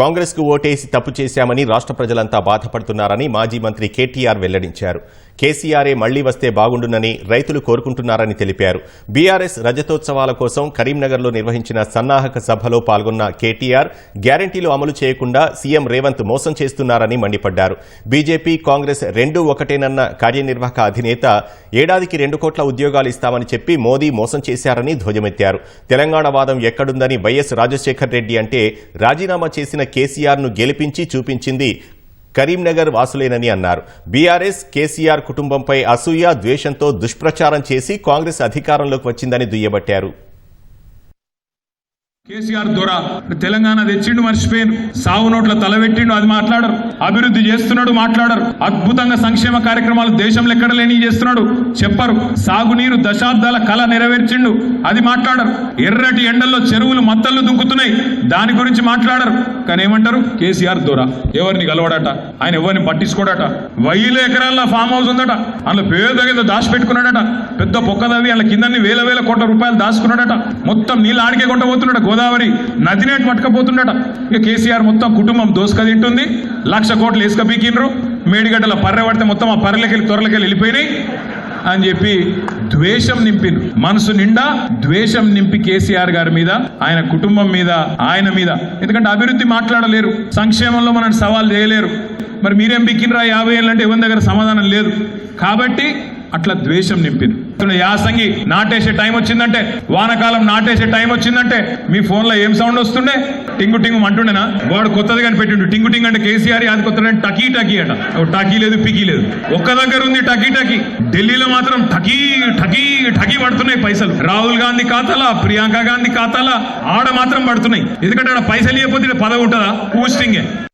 కాంగ్రెస్కు ఓటేసి తప్పు చేశామని రాష్ట్ర ప్రజలంతా బాధపడుతున్నారని మాజీ మంత్రి కేటీఆర్ వెల్లడించారు. కేసీఆరే మళ్ళీ వస్తే బాగుండునని రైతులు కోరుకుంటున్నారని తెలిపారు. బీఆర్ఎస్ రజతోత్సవాల కోసం కరీంనగర్లో నిర్వహించిన సన్నాహక సభలో పాల్గొన్న కేటీఆర్ గ్యారంటీలు అమలు చేయకుండా సీఎం రేవంత్ మోసం చేస్తున్నారని మండిపడ్డారు. బీజేపీ కాంగ్రెస్ రెండూ ఒకటేనన్న కార్యనిర్వాహక అధినేత ఏడాదికి రెండు కోట్ల ఉద్యోగాలు ఇస్తామని చెప్పి మోదీ మోసం చేశారని ధ్వజమెత్తారు. తెలంగాణ వాదం ఎక్కడుందని వైఎస్ రాజశేఖర్ రెడ్డి అంటే రాజీనామా చేసిన కేసీఆర్ను గెలిపించి చూపించింది కరీంనగర్ వాసులేనని అన్నారు. బీఆర్ఎస్ కేసీఆర్ కుటుంబంపై అసూయ ద్వేషంతో దుష్ప్రచారం చేసి కాంగ్రెస్ అధికారంలోకి వచ్చిందని దుయ్యబట్టారు. కేసీఆర్ ద్వారా తెలంగాణ తెచ్చిండు మర్చిపోయాను సాగు నోట్ల తలబెట్టిండు అది మాట్లాడరు. అభివృద్ధి చేస్తున్నాడు మాట్లాడరు. అద్భుతంగా సంక్షేమ కార్యక్రమాలు దేశంలో ఎక్కడ లేని చేస్తున్నాడు చెప్పరు. సాగునీరు దశాబ్దాల కళ నెరవేర్చిండు అది మాట్లాడరు. ఎర్రటి ఎండల్లో చెరువులు మత్తళ్ళు దుంకుతున్నాయి దాని గురించి మాట్లాడరు. కానీ ఏమంటారు? కేసీఆర్ దొర. ఎవరిని కలవడట? ఆయన ఎవరిని పట్టించుకోడట? వైల ఎకరాల ఫామ్ హౌస్ ఉందట. అందులో పేద ఏదో దాచిపెట్టుకున్నాడట. పెద్ద పొక్కదవి అందులో కిందన్ని వేల వేల కోట్ల రూపాయలు దాచుకున్నాడట. మొత్తం నీళ్ళు ఆడికే కొట్టబోతున్నాడు గోదావరి నదినేటి పట్టుకపోతుండట. ఇక కేసీఆర్ మొత్తం కుటుంబం దోసుక తింటుంది లక్ష కోట్లు ఇసుక పీకిండ్రు. మేడిగడ్డల పర్రె పడితే మొత్తం ఆ పర్రెలకెళ్ళి త్వరలకెళ్ళి వెళ్ళిపోయినాయి అని చెప్పి ద్వేషం నింపిను మనసు నిండా ద్వేషం నింపి కేసీఆర్ గారి మీద ఆయన కుటుంబం మీద ఆయన మీద. ఎందుకంటే అభివృద్ధి మాట్లాడలేరు. సంక్షేమంలో మనం సవాల్ చేయలేరు. మరి మీరేం బిక్కినరా యాభై ఏళ్ళంటే ఎవరి దగ్గర సమాధానం లేదు. కాబట్టి అట్లా ద్వేషం నింపింది యాసంగి నాటేసే టైం వచ్చిందంటే వానకాలం నాటేసే టైం వచ్చిందంటే మీ ఫోన్లో ఏం సౌండ్ వస్తుండే? టింగు టింగు అంటుండేనా వాడు కొత్తది కానీ పెట్టిండు టింగు టింగ్ అంటే కేసీఆర్ అది కొత్త టకీ టకీ అట. ఓ టకీ లేదు పికీ లేదు. ఒక్క దగ్గర ఉంది టకీ టకీ. ఢిల్లీలో మాత్రం టకీ టకీ టకీ పడుతున్నాయి పైసలు. రాహుల్ గాంధీ ఖాతాలా ప్రియాంక గాంధీ ఖాతాలా ఆడ మాత్రం పడుతున్నాయి. ఎందుకంటే ఆడ పైసలు ఇవ్వకపోతే పదవి ఉంటుందా? పూస్టింగే